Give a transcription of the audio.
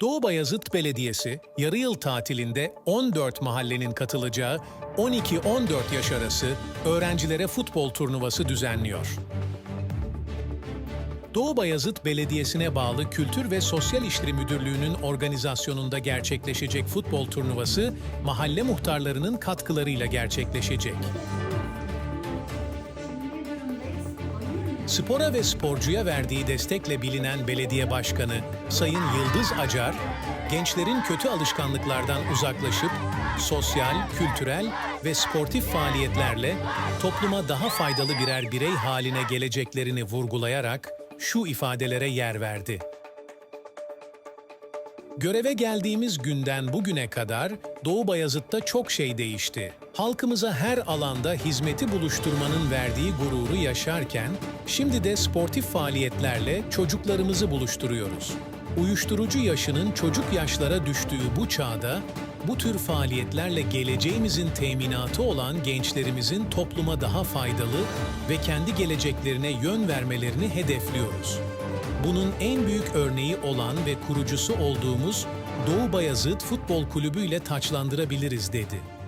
Doğu Bayazıt Belediyesi yarı yıl tatilinde 14 mahallenin katılacağı 12-14 yaş arası öğrencilere futbol turnuvası düzenliyor. Doğu Bayazıt Belediyesi'ne bağlı Kültür ve Sosyal İşleri Müdürlüğü'nün organizasyonunda gerçekleşecek futbol turnuvası mahalle muhtarlarının katkılarıyla gerçekleşecek. Spora ve sporcuya verdiği destekle bilinen belediye başkanı Sayın Yıldız Acar, gençlerin kötü alışkanlıklardan uzaklaşıp sosyal, kültürel ve sportif faaliyetlerle topluma daha faydalı birer birey haline geleceklerini vurgulayarak şu ifadelere yer verdi. Göreve geldiğimiz günden bugüne kadar Doğu Bayazıt'ta çok şey değişti. Halkımıza her alanda hizmeti buluşturmanın verdiği gururu yaşarken, şimdi de sportif faaliyetlerle çocuklarımızı buluşturuyoruz. Uyuşturucu yaşının çocuk yaşlara düştüğü bu çağda, bu tür faaliyetlerle geleceğimizin teminatı olan gençlerimizin topluma daha faydalı ve kendi geleceklerine yön vermelerini hedefliyoruz. Bunun en büyük örneği olan ve kurucusu olduğumuz Doğu Bayazıt Futbol Kulübü ile taçlandırabiliriz dedi.